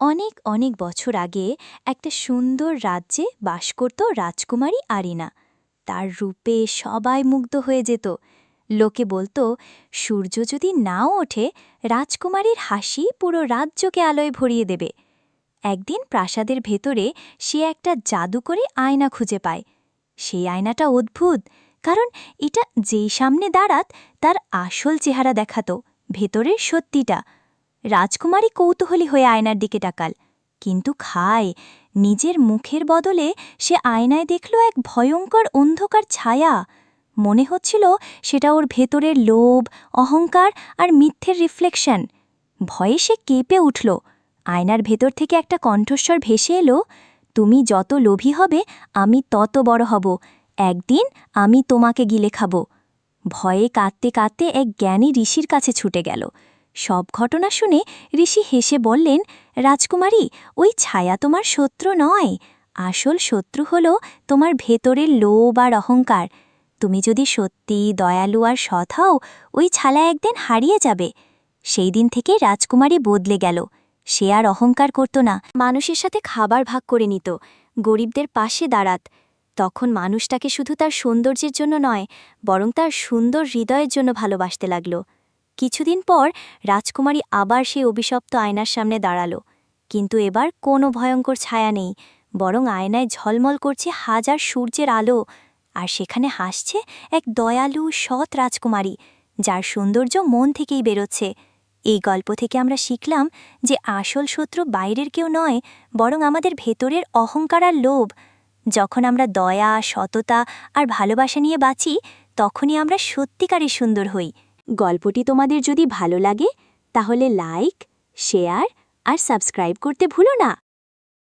অনেক অনেক বছর আগে একটা সুন্দর রাজ্যে বাস করত রাজকুমারী আরিনা। তার রূপে সবাই মুগ্ধ হয়ে যেত। লোকে বলতো, সূর্য যদি নাও ওঠে, রাজকুমারীর হাসি পুরো রাজ্যকে আলোয় ভরিয়ে দেবে। একদিন প্রাসাদের ভেতরে সে একটা জাদু করে আয়না খুঁজে পায়। সেই আয়নাটা অদ্ভুত, কারণ এটা যেই সামনে দাঁড়াত, তার আসল চেহারা দেখাতো, ভেতরের সত্যিটা। রাজকুমারী কৌতূহলী হয়ে আয়নার দিকে তাকাল। কিন্তু খায়, নিজের মুখের বদলে সে আয়নায় দেখল এক ভয়ঙ্কর অন্ধকার ছায়া। মনে হচ্ছিল সেটা ওর ভেতরের লোভ, অহংকার আর মিথ্যের রিফ্লেকশন। ভয়ে সে কেঁপে উঠল। আয়নার ভেতর থেকে একটা কণ্ঠস্বর ভেসে এলো, তুমি যত লোভী হবে, আমি তত বড় হব। একদিন আমি তোমাকে গিলে খাব। ভয়ে কাঁদতে কাঁদতে এক জ্ঞানী ঋষির কাছে ছুটে গেল। সব ঘটনা শুনে ঋষি হেসে বললেন, রাজকুমারী, ওই ছায়া তোমার শত্রু নয়। আসল শত্রু হল তোমার ভেতরের লোভ আর অহংকার। তুমি যদি সত্যি দয়ালু আর সৎ হও, ওই ছালা একদিন হারিয়ে যাবে। সেই দিন থেকে রাজকুমারী বদলে গেল। সে আর অহংকার করত না। মানুষের সাথে খাবার ভাগ করে নিত, গরিবদের পাশে দাঁড়াত। তখন মানুষটাকে শুধু তার সৌন্দর্যের জন্য নয়, বরং তার সুন্দর হৃদয়ের জন্য ভালোবাসতে লাগল। কিছুদিন পর রাজকুমারী আবার সেই অভিশপ্ত আয়নার সামনে দাঁড়াল। কিন্তু এবার কোনো ভয়ঙ্কর ছায়া নেই, বরং আয়নায় ঝলমল করছে হাজার সূর্যের আলো, আর সেখানে হাসছে এক দয়ালু, সৎ রাজকুমারী, যার সৌন্দর্য মন থেকেই বেরোচ্ছে। এই গল্প থেকে আমরা শিখলাম যে আসল শত্রু বাইরের কেউ নয়, বরং আমাদের ভেতরের অহংকার আর লোভ। যখন আমরা দয়া, সততা আর ভালোবাসা নিয়ে বাঁচি, তখনই আমরা সত্যিকারই সুন্দর হই। গল্পটি তোমাদের যদি ভালো লাগে তাহলে লাইক শেয়ার আর সাবস্ক্রাইব করতে ভুলো না।